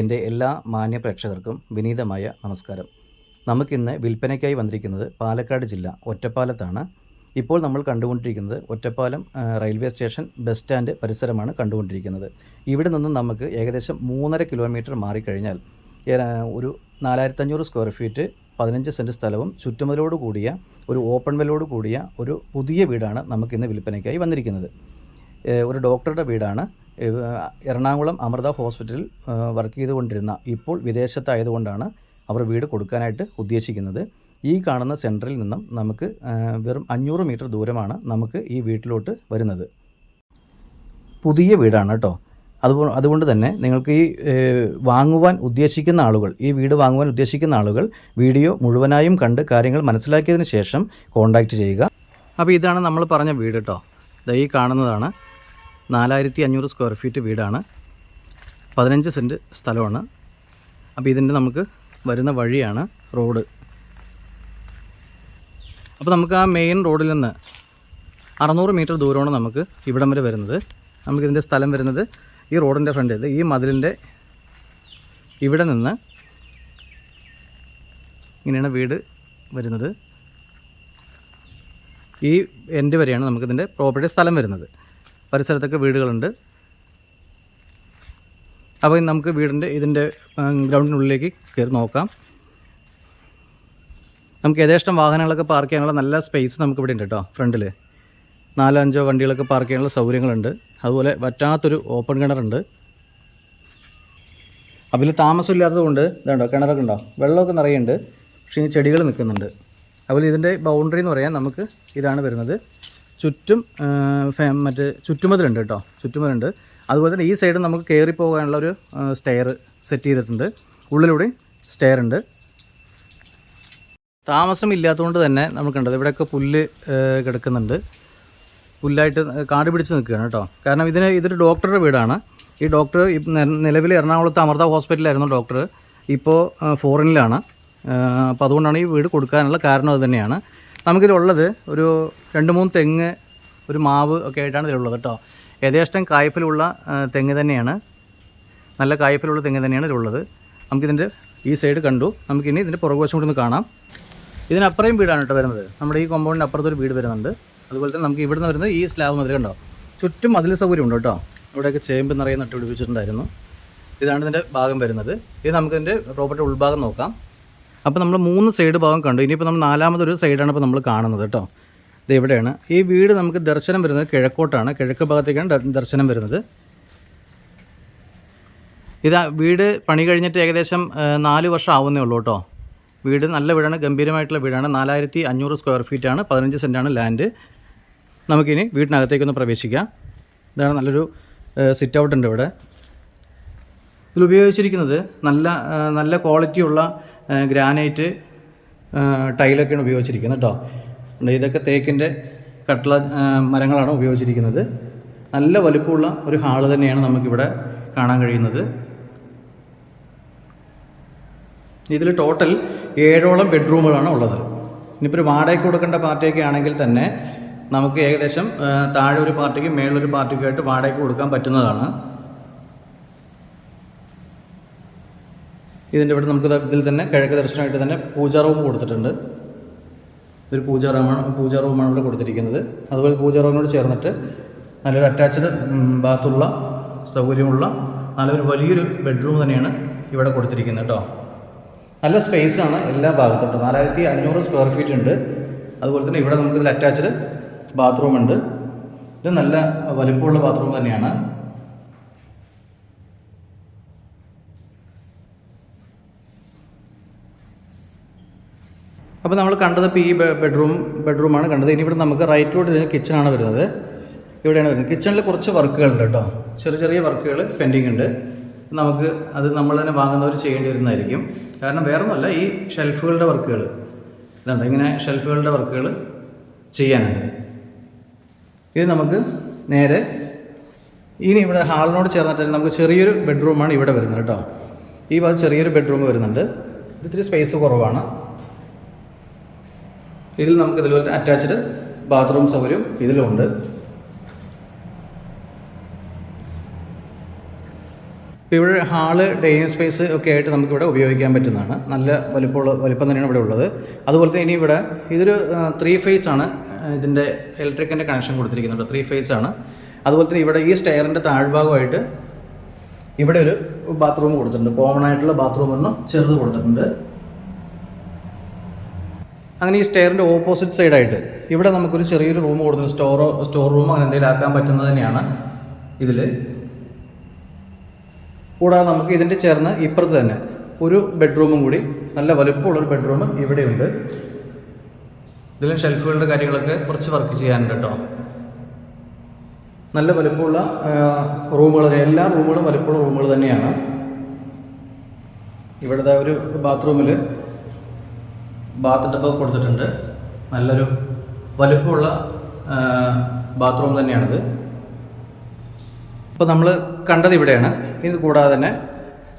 എന്റെ എല്ലാ മാന്യ പ്രേക്ഷകർക്കും വിനീതമായ നമസ്കാരം. നമുക്കിന്ന് വിൽപ്പനയ്ക്കായി വന്നിരിക്കുന്നത് പാലക്കാട് ജില്ല ഒറ്റപ്പാലത്താണ്. ഇപ്പോൾ നമ്മൾ കണ്ടുകൊണ്ടിരിക്കുന്നത് Ottapalam railway station bus stand പരിസരമാണ് കണ്ടുകൊണ്ടിരിക്കുന്നത്. ഇവിടെ നിന്നും നമുക്ക് ഏകദേശം മൂന്നര കിലോമീറ്റർ മാറിക്കഴിഞ്ഞാൽ ഒരു നാലായിരത്തഞ്ഞൂറ് സ്ക്വയർ ഫീറ്റ് പതിനഞ്ച് സെന്റ് സ്ഥലവും ചുറ്റുമതിലോട് കൂടിയ ഒരു ഓപ്പൺ വെല്ലോട് കൂടിയ ഒരു പുതിയ വീടാണ് നമുക്കിന്ന് വിൽപ്പനയ്ക്കായി വന്നിരിക്കുന്നത്. ഒരു ഡോക്ടറുടെ വീടാണ്. എറണാകുളം അമൃത ഹോസ്പിറ്റലിൽ വർക്ക് ചെയ്തുകൊണ്ടിരുന്ന ഇപ്പോൾ വിദേശത്തായതുകൊണ്ടാണ് അവർ വീട് കൊടുക്കാനായിട്ട് ഉദ്ദേശിക്കുന്നത്. ഈ കാണുന്ന സെന്ററിൽ നിന്നും നമുക്ക് വെറും അഞ്ഞൂറ് മീറ്റർ ദൂരമാണ് നമുക്ക് ഈ വീട്ടിലോട്ട് വരുന്നത്. പുതിയ വീടാണ് കേട്ടോ. അതുകൊണ്ട് അതുകൊണ്ട് തന്നെ നിങ്ങൾക്ക് ഈ വാങ്ങുവാൻ ഉദ്ദേശിക്കുന്ന ആളുകൾ ഈ വീട് വാങ്ങുവാൻ ഉദ്ദേശിക്കുന്ന ആളുകൾ വീഡിയോ മുഴുവനായും കണ്ട് കാര്യങ്ങൾ മനസ്സിലാക്കിയതിന് ശേഷം കോൺടാക്റ്റ് ചെയ്യുക. അപ്പോൾ ഇതാണ് നമ്മൾ പറഞ്ഞ വീട് കേട്ടോ. ഈ കാണുന്നതാണ്. നാലായിരത്തി അഞ്ഞൂറ് സ്ക്വയർ ഫീറ്റ് വീടാണ്. പതിനഞ്ച് സെന്റ് സ്ഥലമാണ്. അപ്പോൾ ഇതിന്റെ നമുക്ക് വരുന്ന വഴിയാണ് റോഡ്. അപ്പോൾ നമുക്ക് ആ മെയിൻ റോഡിൽ നിന്ന് അറുന്നൂറ് മീറ്റർ ദൂരമാണ് നമുക്ക് ഇവിടം വരെ വരുന്നത്. നമുക്കിതിന്റെ സ്ഥലം വരുന്നത് ഈ റോഡിന്റെ ഫ്രണ്ട് ഇത് ഈ മതിലിന്റെ ഇവിടെ നിന്ന് ഇങ്ങനെയാണ് വീട് വരുന്നത്. ഈ എൻഡ് വരെയാണ് നമുക്കിതിന്റെ പ്രോപ്പർട്ടി സ്ഥലം വരുന്നത്. പരിസരത്തൊക്കെ വീടുകളുണ്ട്. അപ്പോൾ നമുക്ക് വീടിന്റെ ഇതിന്റെ ഗ്രൗണ്ടിനുള്ളിലേക്ക് കയറി നോക്കാം. നമുക്ക് യഥേഷ്ടം വാഹനങ്ങളൊക്കെ പാർക്ക് ചെയ്യാനുള്ള നല്ല സ്പേസ് നമുക്ക് ഇവിടെ ഉണ്ട് കേട്ടോ ഫ്രണ്ടിൽ നാലോ അഞ്ചോ വണ്ടികളൊക്കെ പാർക്ക് ചെയ്യാനുള്ള സൗകര്യങ്ങളുണ്ട്. അതുപോലെ വറ്റാത്തൊരു ഓപ്പൺ കിണറുണ്ട്. അതിൽ താമസമില്ലാത്തതുകൊണ്ട് ഇതുണ്ടോ കിണറൊക്കെ ഉണ്ടോ? വെള്ളമൊക്കെ നിറയുണ്ട് പക്ഷേ ചെടികൾ നിൽക്കുന്നുണ്ട്. അതുപോലെ ഇതിന്റെ ബൗണ്ടറി എന്ന് പറയാൻ നമുക്ക് ഇതാണ് വരുന്നത്. ചുറ്റും മറ്റേ ചുറ്റുമതിലുണ്ട് കേട്ടോ. ചുറ്റുമതിലുണ്ട്. അതുപോലെ തന്നെ ഈ സൈഡ് നമുക്ക് കയറി പോകാനുള്ള ഒരു സ്റ്റെയർ സെറ്റ് ചെയ്തിട്ടുണ്ട്. ഉള്ളിലൂടെ സ്റ്റെയർ ഉണ്ട്. താമസം ഇല്ലാത്തതുകൊണ്ട് തന്നെ നമുക്ക് കണ്ടത് ഇവിടെയൊക്കെ പുല്ല് കിടക്കുന്നുണ്ട്. പുല്ലായിട്ട് കാട് പിടിച്ച് നിൽക്കുകയാണ് കേട്ടോ. കാരണം ഇതിന് ഇതൊരു ഡോക്ടറുടെ വീടാണ്. ഈ ഡോക്ടർ നിലവിൽ എറണാകുളത്ത് അമൃത ഹോസ്പിറ്റലായിരുന്നു ഡോക്ടർ ഇപ്പോൾ ഫോറിനിലാണ് അപ്പോൾ അതുകൊണ്ടാണ് ഈ വീട് കൊടുക്കാനുള്ള കാരണം അത് തന്നെയാണ്. നമുക്കിതിലുള്ളത് ഒരു രണ്ട് മൂന്ന് തെങ്ങ് ഒരു മാവ് ഒക്കെ ആയിട്ടാണ് ഇതിലുള്ളത് കേട്ടോ. യഥേഷ്ടം കായ്പലുള്ള തെങ്ങ് തന്നെയാണ്. നല്ല കായ്പലുള്ള തെങ്ങ് തന്നെയാണ് ഇതിലുള്ളത്. നമുക്കിതിന്റെ ഈ സൈഡ് കണ്ടു. നമുക്കിനി ഇതിന്റെ പുറകുവശം കൂടി ഒന്ന് കാണാം. ഇതിനപ്പുറയും വീടാണ് കേട്ടോ വരുന്നത്. നമ്മുടെ ഈ കോമ്പൗണ്ടിന്റെ അപ്പുറത്തൊരു വീട് വരുന്നുണ്ട്. അതുപോലെ തന്നെ നമുക്ക് ഇവിടുന്ന് വരുന്നത് ഈ സ്ലാബ് മതിൽ കണ്ടോ. ചുറ്റും മതിൽ സൗകര്യം ഉണ്ട് കേട്ടോ. ഇവിടെയൊക്കെ ചേമ്പ് നിറയെ നട്ടുപിടിപ്പിച്ചിട്ടുണ്ടായിരുന്നു. ഇതാണ് ഇതിന്റെ ഭാഗം വരുന്നത്. ഇത് നമുക്കിതിന്റെ പ്രോപ്പർട്ടി ഉൾഭാഗം നോക്കാം. അപ്പോൾ നമ്മൾ മൂന്ന് സൈഡ് ഭാഗം കണ്ടു. ഇനിയിപ്പോൾ നമ്മൾ നാലാമതൊരു സൈഡാണ് ഇപ്പോൾ നമ്മൾ കാണുന്നത് കേട്ടോ. ഇത് എവിടെയാണ് ഈ വീട് നമുക്ക് ദർശനം വരുന്നത് കിഴക്കോട്ടാണ്. കിഴക്ക് ഭാഗത്തേക്കാണ് ദർശനം വരുന്നത്. ഇത് വീട് പണി കഴിഞ്ഞിട്ട് ഏകദേശം നാല് വർഷം ആവുന്നേ ഉള്ളൂ കേട്ടോ. വീട് നല്ല വീടാണ് ഗംഭീരമായിട്ടുള്ള വീടാണ്. നാലായിരത്തി അഞ്ഞൂറ് സ്ക്വയർ ഫീറ്റാണ് പതിനഞ്ച് സെന്റാണ് ലാൻഡ്. നമുക്കിനി വീട്ടിനകത്തേക്കൊന്ന് പ്രവേശിക്കാം. ഇതാണ് നല്ലൊരു സിറ്റ് ഔട്ട് ഉണ്ട് ഇവിടെ. ഇതിൽ ഉപയോഗിച്ചിരിക്കുന്നത് നല്ല നല്ല ക്വാളിറ്റിയുള്ള ഗ്രാനൈറ്റ് ടൈലൊക്കെയാണ് ഉപയോഗിച്ചിരിക്കുന്നത് കേട്ടോ ഇതൊക്കെ തേക്കിന്റെ കട്ടള മരങ്ങളാണ് ഉപയോഗിച്ചിരിക്കുന്നത്. നല്ല വലുപ്പമുള്ള ഒരു ഹാൾ തന്നെയാണ് നമുക്കിവിടെ കാണാൻ കഴിയുന്നത്. ഇതിൽ ടോട്ടൽ ഏഴോളം ബെഡ്റൂമുകളാണ് ഉള്ളത്. ഇനിയിപ്പോൾ ഒരു വാടകയ്ക്ക് കൊടുക്കേണ്ട പാർട്ടിയൊക്കെ ആണെങ്കിൽ തന്നെ നമുക്ക് ഏകദേശം താഴെ ഒരു പാർട്ടിക്കും മേളൊരു പാർട്ടിക്കും ആയിട്ട് വാടകയ്ക്ക് കൊടുക്കാൻ പറ്റുന്നതാണ്. ഇതിന്റെ ഇവിടെ നമുക്ക് ഇതിൽ തന്നെ കിഴക്ക് ദർശനമായിട്ട് തന്നെ പൂജാ റൂം കൊടുത്തിട്ടുണ്ട്. ഒരു പൂജാ റൂമാണ് ഇവിടെ കൊടുത്തിരിക്കുന്നത്. അതുപോലെ പൂജാ റൂമിനോട് ചേർന്നിട്ട് നല്ലൊരു അറ്റാച്ച്ഡ് ബാത്തുള്ള സൗകര്യമുള്ള നല്ലൊരു വലിയൊരു ബെഡ്റൂം തന്നെയാണ് ഇവിടെ കൊടുത്തിരിക്കുന്നത് കേട്ടോ നല്ല സ്പേസ് ആണ് എല്ലാ ഭാഗത്തും നാലായിരത്തി അഞ്ഞൂറ് സ്ക്വയർ ഫീറ്റ് ഉണ്ട്. അതുപോലെ തന്നെ ഇവിടെ നമുക്ക് ഇതിൽ അറ്റാച്ച്ഡ് ബാത്റൂം ഉണ്ട്. ഇത് നല്ല വലിപ്പമുള്ള ബാത്റൂം തന്നെയാണ്. അപ്പോൾ നമ്മൾ കണ്ടത് ഇപ്പോൾ ഈ ബെഡ്റൂം ബെഡ്റൂമാണ് കണ്ടത്. ഇനി ഇവിടെ നമുക്ക് റൈറ്റിലോട്ട് കിച്ചണാണ് വരുന്നത്. ഇവിടെയാണ് വരുന്നത്. കിച്ചണിൽ കുറച്ച് വർക്കുകളുണ്ട് കേട്ടോ. ചെറിയ ചെറിയ വർക്കുകൾ പെൻഡിങ് ഉണ്ട്. നമുക്ക് അത് നമ്മൾ തന്നെ വാങ്ങുന്നവർ ചെയ്യേണ്ടി വരുന്നതായിരിക്കും. കാരണം വേറെ ഒന്നുമല്ല ഈ ഷെൽഫുകളുടെ വർക്കുകൾ. ഇതുണ്ട്. ഇങ്ങനെ ഷെൽഫുകളുടെ വർക്കുകൾ ചെയ്യാനുണ്ട്. ഇത് നമുക്ക് നേരെ ഇനി ഇവിടെ ഹാളിനോട് ചേർന്നിട്ട് നമുക്ക് ചെറിയൊരു ബെഡ്റൂമാണ് ഇവിടെ വരുന്നത് കേട്ടോ. ഈ ഭാഗത്ത് ചെറിയൊരു ബെഡ്റൂം വരുന്നുണ്ട്. ഇത് ഇത്തിരി സ്പേസ് കുറവാണ്. ഇതിൽ നമുക്ക് ഇതിൽ അറ്റാച്ച്ഡ് ബാത്റൂം സൗകര്യം ഇതിലുണ്ട്. ഇവിടെ ഹാൾ ഡൈനിങ് സ്പേസ് ഒക്കെ ആയിട്ട് നമുക്കിവിടെ ഉപയോഗിക്കാൻ പറ്റുന്നതാണ്. നല്ല വലിപ്പമുള്ള വലിപ്പം തന്നെയാണ് ഇവിടെ ഉള്ളത്. അതുപോലെ തന്നെ ഇനി ഇവിടെ ഇതൊരു ത്രീ ഫേസ് ആണ്. ഇതിന്റെ ഇലക്ട്രിക്കിന്റെ കണക്ഷൻ കൊടുത്തിരിക്കുന്നുണ്ട് ത്രീ ഫേസ് ആണ്. അതുപോലെ തന്നെ ഇവിടെ ഈ സ്റ്റെയറിന്റെ താഴ്ഭാഗമായിട്ട് ഇവിടെ ഒരു ബാത്റൂം കൊടുത്തിട്ടുണ്ട്. കോമൺ ആയിട്ടുള്ള ബാത്റൂം ഒന്നും ചെറുത് കൊടുത്തിട്ടുണ്ട്. അങ്ങനെ ഈ സ്റ്റെയറിന്റെ ഓപ്പോസിറ്റ് സൈഡായിട്ട് ഇവിടെ നമുക്കൊരു ചെറിയൊരു റൂം കൊടുക്കുന്നു സ്റ്റോറോ സ്റ്റോർ റൂം അങ്ങനെ എന്തെങ്കിലും ആക്കാൻ പറ്റുന്നത് തന്നെയാണ് ഇതിൽ കൂടാതെ നമുക്ക് ഇതിന്റെ ചേർന്ന് ഇപ്പുറത്ത് തന്നെ ഒരു ബെഡ്റൂമും കൂടി നല്ല വലുപ്പമുള്ളൊരു ബെഡ്റൂം ഇവിടെയുണ്ട്. ഇതിലും ഷെൽഫുകളുടെ കാര്യങ്ങളൊക്കെ കുറച്ച് വർക്ക് ചെയ്യാനുണ്ട് കേട്ടോ. നല്ല വലുപ്പമുള്ള റൂമുകൾ എല്ലാ റൂമുകളും വലുപ്പമുള്ള റൂമുകൾ തന്നെയാണ്. ഇവിടുത്തെ ഒരു ബാത്റൂമിൽ ബാത്ത് ടബ് കൊടുത്തിട്ടുണ്ട്. നല്ലൊരു വലുപ്പമുള്ള ബാത്റൂം തന്നെയാണിത്. ഇപ്പോൾ നമ്മൾ കണ്ടത് ഇവിടെയാണ്. ഇത് കൂടാതെ തന്നെ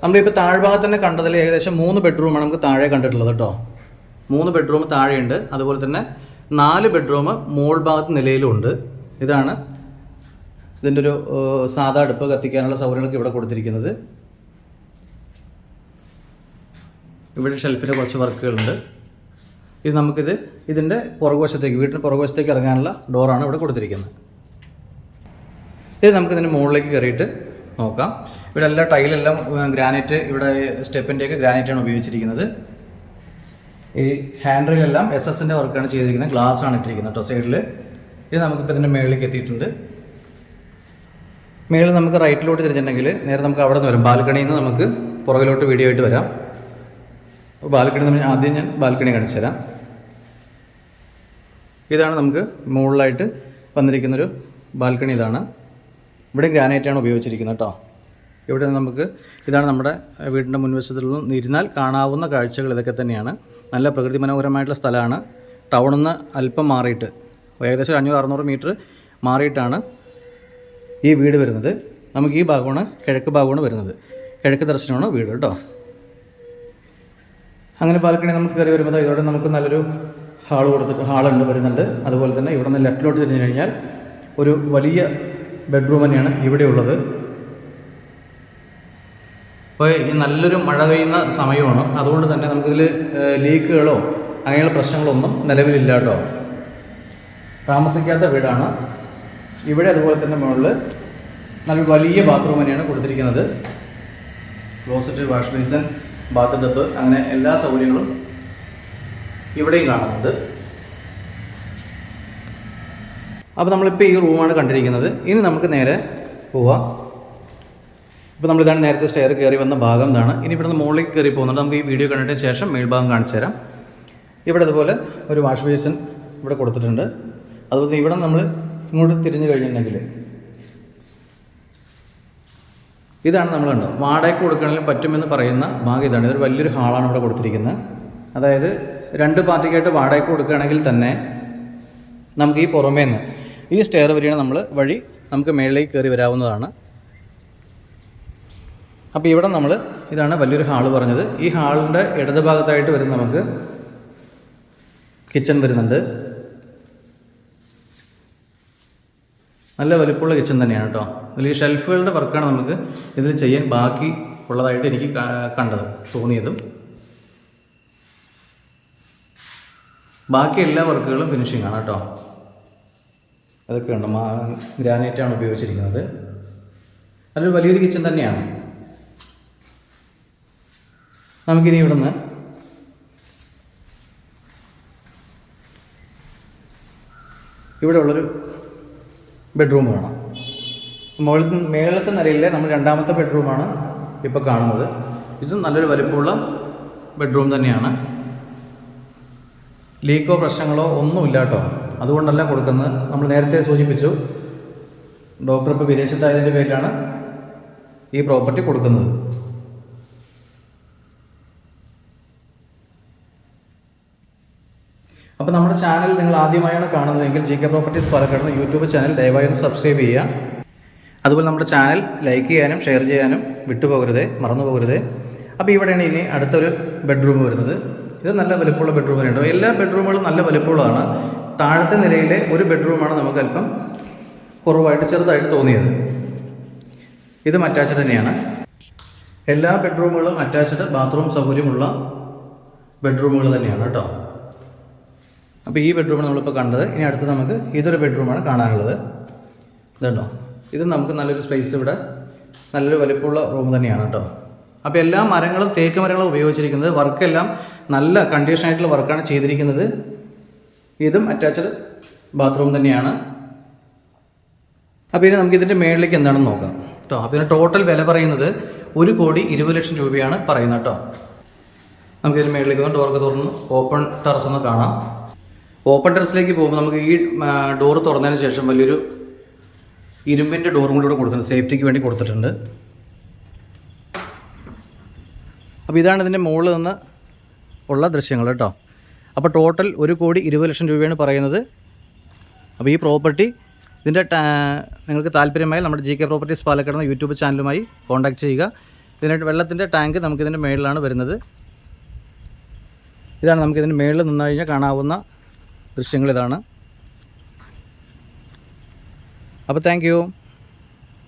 നമ്മളിപ്പോൾ താഴ്ഭാഗത്ത് തന്നെ കണ്ടതിൽ ഏകദേശം മൂന്ന് ബെഡ്റൂമാണ് നമുക്ക് താഴെ കണ്ടിട്ടുള്ളത് കേട്ടോ. മൂന്ന് ബെഡ്റൂം താഴെയുണ്ട്. അതുപോലെ തന്നെ നാല് ബെഡ്റൂം മോൾ ഭാഗത്ത് നിലയിലും ഉണ്ട്. ഇതാണ് ഇതിന്റെ ഒരു സാധാ അടുപ്പ് കത്തിക്കാനുള്ള സൗകര്യങ്ങളൊക്കെ ഇവിടെ കൊടുത്തിരിക്കുന്നത്. ഇവിടെ ഷെൽഫിൽ കുറച്ച് വർക്കുകളുണ്ട്. ഇത് നമുക്കിത് ഇതിന്റെ പുറകുവശത്തേക്ക് വീട്ടിന് പുറകുവശത്തേക്ക് ഇറങ്ങാനുള്ള ഡോറാണ് ഇവിടെ കൊടുത്തിരിക്കുന്നത്. ഇത് നമുക്കിതിന്റെ മുകളിലേക്ക് കയറിയിട്ട് നോക്കാം. ഇവിടെ എല്ലാ ടൈലെല്ലാം ഗ്രാനൈറ്റ് ഇവിടെ സ്റ്റെപ്പിന്റെയൊക്കെ ഗ്രാനൈറ്റാണ് ഉപയോഗിച്ചിരിക്കുന്നത്. ഈ ഹാൻഡിലെല്ലാം എസ് എസിന്റെ വർക്കാണ് ചെയ്തിരിക്കുന്നത്. ഗ്ലാസ് ആണ് ഇട്ടിരിക്കുന്നത് കേട്ടോ സൈഡിൽ ഇത് നമുക്കിപ്പോൾ ഇതിന്റെ മുകളിലേക്ക് എത്തിയിട്ടുണ്ട്. മേളിൽ നമുക്ക് റൈറ്റിലോട്ട് തിരിഞ്ഞിട്ടുണ്ടെങ്കിൽ നേരെ നമുക്ക് അവിടെ നിന്ന് വരാം. ബാൽക്കണിയിൽ നിന്ന് നമുക്ക് പുറകിലോട്ട് വീഡിയോ ആയിട്ട് വരാം. ബാൽക്കണി നമ്മൾ ആദ്യം ഞാൻ ബാൽക്കണി കാണിച്ചു തരാം. ഇതാണ് നമുക്ക് മുകളിലായിട്ട് വന്നിരിക്കുന്നൊരു ബാൽക്കണി ഇതാണ്. ഇവിടെ ഗ്രാനൈറ്റാണ് ഉപയോഗിച്ചിരിക്കുന്നത് കേട്ടോ ഇവിടെ നമുക്ക് ഇതാണ് നമ്മുടെ വീടിന്റെ മുൻവശത്തിൽ നിന്ന് ഇരുന്നാൽ കാണാവുന്ന കാഴ്ചകൾ ഇതൊക്കെ തന്നെയാണ്. നല്ല പ്രകൃതി മനോഹരമായിട്ടുള്ള സ്ഥലമാണ്. ടൗണിൽ നിന്ന് അല്പം മാറിയിട്ട് ഏകദേശം അഞ്ഞൂറ് അറുന്നൂറ് മീറ്റർ മാറിയിട്ടാണ് ഈ വീട് വരുന്നത്. നമുക്ക് ഈ ഭാഗമാണ് കിഴക്ക് ഭാഗമാണ് വരുന്നത്. കിഴക്ക് ദർശനമാണ് വീട് കേട്ടോ അങ്ങനെ ബാൽക്കണി നമുക്ക് കയറി വരുമ്പോൾ ഇതോടെ നമുക്ക് നല്ലൊരു ഹാൾ കൊടുത്തിട്ട് ഹാളുണ്ട് വരുന്നുണ്ട്. അതുപോലെ തന്നെ ഇവിടെ നിന്ന് ലെഫ്റ്റിലോട്ട് തിരിഞ്ഞു കഴിഞ്ഞാൽ ഒരു വലിയ ബെഡ്റൂം തന്നെയാണ് ഇവിടെ ഉള്ളത്. അപ്പോൾ നല്ലൊരു മഴ പെയ്യുന്ന സമയമാണ്. അതുകൊണ്ട് തന്നെ നമുക്കിതിൽ ലീക്കുകളോ അങ്ങനെയുള്ള പ്രശ്നങ്ങളൊന്നും നിലവിലില്ല കേട്ടോ. താമസിക്കാത്ത വീടാണ്. ഇവിടെ അതുപോലെ തന്നെ മുകളിൽ നല്ല വലിയ ബാത്റൂം തന്നെയാണ് കൊടുത്തിരിക്കുന്നത്. Closet wash basin bath tub അങ്ങനെ എല്ലാ സൗകര്യങ്ങളും ഇവിടെയും കാണുന്നത്. അപ്പോൾ നമ്മളിപ്പോൾ ഈ റൂമാണ് കണ്ടിരിക്കുന്നത്. ഇനി നമുക്ക് നേരെ പോവാം. ഇപ്പോൾ നമ്മളിതാണ് നേരത്തെ സ്റ്റെയർ കയറി വന്ന ഭാഗം ഇതാണ്. ഇനി ഇവിടെ നിന്ന് മുകളിലേക്ക് കയറി പോകുന്നുണ്ട്. നമുക്ക് ഈ വീഡിയോ കണ്ടിട്ട് ശേഷം മേൽഭാഗം കാണിച്ചു തരാം. ഇവിടെ അതുപോലെ ഒരു വാഷ് ബേസിൻ ഇവിടെ കൊടുത്തിട്ടുണ്ട്. അതുപോലെ ഇവിടെ നമ്മൾ ഇങ്ങോട്ട് തിരിഞ്ഞു കഴിഞ്ഞിട്ടുണ്ടെങ്കിൽ ഇതാണ് നമ്മൾ കണ്ടത്. വാടകയ്ക്ക് കൊടുക്കണമെങ്കിൽ പറ്റുമെന്ന് പറയുന്ന ഭാഗം ഇതാണ്. ഇതൊരു വലിയൊരു ഹാളാണ് ഇവിടെ കൊടുത്തിരിക്കുന്നത്. അതായത് രണ്ട് പാർട്ടിക്കായിട്ട് വാടകയ്ക്ക് കൊടുക്കുകയാണെങ്കിൽ തന്നെ നമുക്ക് ഈ പുറമേ നിന്ന് ഈ സ്റ്റെയർ വഴിയാണ് നമ്മൾ വഴി നമുക്ക് മേളിലേക്ക് കയറി വരാവുന്നതാണ്. അപ്പോൾ ഇവിടെ നമ്മൾ ഇതാണ് വലിയൊരു ഹാൾ പറഞ്ഞത്. ഈ ഹാളിന്റെ ഇടത് ഭാഗത്തായിട്ട് വരും നമുക്ക് കിച്ചൺ വരുന്നുണ്ട്. നല്ല വലിപ്പമുള്ള കിച്ചൺ തന്നെയാണ് കേട്ടോ. അതിൽ ഈ ഷെൽഫുകളുടെ വർക്കാണ് നമുക്ക് ഇതിൽ ചെയ്യാൻ ബാക്കി ഉള്ളതായിട്ട് എനിക്ക് കണ്ടത് തോന്നിയതും. ബാക്കി എല്ലാ വർക്കുകളും ഫിനിഷിംഗ് ആണ് കേട്ടോ. അതൊക്കെ ഉണ്ട് മാ ഗ്രാനൈറ്റാണ് ഉപയോഗിച്ചിരിക്കുന്നത്. അതൊരു വലിയൊരു കിച്ചൺ തന്നെയാണ്. നമുക്കിനി ഇവിടുന്ന് ഇവിടെ ഉള്ളൊരു ബെഡ്റൂം വേണം മുകളിൽ മേളത്തെ നിലയിലെ നമ്മൾ രണ്ടാമത്തെ ബെഡ്റൂമാണ് ഇപ്പോൾ കാണുന്നത്. ഇതും നല്ലൊരു വലിപ്പമുള്ള ബെഡ്റൂം തന്നെയാണ്. ലീക്കോ പ്രശ്നങ്ങളോ ഒന്നുമില്ല കേട്ടോ അതുകൊണ്ടല്ല കൊടുക്കുന്നത്. നമ്മൾ നേരത്തെ സൂചിപ്പിച്ചു ഡോക്ടർ ഇപ്പോൾ വിദേശത്തായതിന്റെ പേരിലാണ് ഈ പ്രോപ്പർട്ടി കൊടുക്കുന്നത്. അപ്പോൾ നമ്മുടെ ചാനൽ നിങ്ങൾ ആദ്യമായാണ് കാണുന്നതെങ്കിൽ G K properties Palakkad YouTube channel ദയവായി ഒന്ന് സബ്സ്ക്രൈബ് ചെയ്യുക. അതുപോലെ നമ്മുടെ ചാനൽ ലൈക്ക് ചെയ്യാനും ഷെയർ ചെയ്യാനും വിട്ടുപോകരുത് മറന്നു പോകരുതേ അപ്പോൾ ഇവിടെയാണ് ഇനി അടുത്തൊരു ബെഡ്റൂം വരുന്നത്. ഇത് നല്ല വലുപ്പമുള്ള ബെഡ്റൂം തന്നെയുണ്ട്. എല്ലാ ബെഡ്റൂമുകളും നല്ല വലുപ്പമുള്ളതാണ്. താഴത്തെ നിലയിലെ ഒരു ബെഡ്റൂമാണ് നമുക്ക് അല്പം കുറവായിട്ട് ചെറുതായിട്ട് തോന്നിയത്. ഇതും അറ്റാച്ച്ഡ് തന്നെയാണ്. എല്ലാ ബെഡ്റൂമുകളും അറ്റാച്ച്ഡ് ബാത്റൂം സൗകര്യമുള്ള ബെഡ്റൂമുകൾ തന്നെയാണ് കേട്ടോ. അപ്പോൾ ഈ ബെഡ്റൂമാണ് നമ്മളിപ്പോൾ കണ്ടത്. ഇനി അടുത്ത് നമുക്ക് ഇതൊരു ബെഡ്റൂമാണ് കാണാനുള്ളത്. ഇതുണ്ടോ? ഇത് നമുക്ക് നല്ലൊരു സ്പേസ് ഇവിടെ. നല്ലൊരു വലിപ്പമുള്ള റൂം തന്നെയാണ് കേട്ടോ. അപ്പോൾ എല്ലാ മരങ്ങളും തേക്ക് മരങ്ങളും ഉപയോഗിച്ചിരിക്കുന്നത് വർക്കെല്ലാം നല്ല കണ്ടീഷൻ ആയിട്ടുള്ള വർക്കാണ് ചെയ്തിരിക്കുന്നത്. ഇതും അറ്റാച്ച്ഡ് ബാത്റൂം തന്നെയാണ്. അപ്പോൾ ഇനി നമുക്ക് ഇതിന്റെ മേളിലേക്ക് എന്താണെന്ന് നോക്കാം കേട്ടോ. അപ്പോൾ ഇതിന് ടോട്ടൽ വില പറയുന്നത് ഒരു കോടി ഇരുപത് ലക്ഷം രൂപയാണ് പറയുന്നത് കേട്ടോ. നമുക്ക് ഇതിന് മേളിലേക്ക് ഒന്ന് ഡോർക്ക് തുറന്ന് ഓപ്പൺ ടെറസ് ഒന്ന് കാണാം. ഓപ്പൺ ടെറസിലേക്ക് പോകുമ്പോൾ നമുക്ക് ഈ ഡോർ തുറന്നതിന് ശേഷം വലിയൊരു ഇരുമ്പിന്റെ ഡോറും കൂടി കൊടുത്തിട്ടുണ്ട്. സേഫ്റ്റിക്ക് വേണ്ടി കൊടുത്തിട്ടുണ്ട്. അപ്പോൾ ഇതാണ് ഇതിന്റെ മുകളിൽ നിന്ന് ഉള്ള ദൃശ്യങ്ങൾ കേട്ടോ. അപ്പോൾ ടോട്ടൽ ഒരു കോടി ഇരുപത് ലക്ഷം രൂപയാണ് പറയുന്നത്. അപ്പോൾ ഈ പ്രോപ്പർട്ടി ഇതിന്റെ നിങ്ങൾക്ക് താല്പര്യമായി നമ്മുടെ ജി കെ പ്രോപ്പർട്ടീസ് പാലക്കാട് എന്ന യൂട്യൂബ് ചാനലുമായി കോൺടാക്ട് ചെയ്യുക ഇതിനായിട്ട് വെള്ളത്തിന്റെ ടാങ്ക് നമുക്കിതിന്റെ മേളിലാണ് വരുന്നത്. ഇതാണ് നമുക്കിതിന്റെ മേളിൽ നിന്ന് കഴിഞ്ഞാൽ കാണാവുന്ന ദൃശ്യങ്ങൾ ഇതാണ്. അപ്പോൾ താങ്ക് യു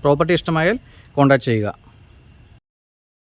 പ്രോപ്പർട്ടി ഇഷ്ടമായാൽ കോൺടാക്ട് ചെയ്യുക.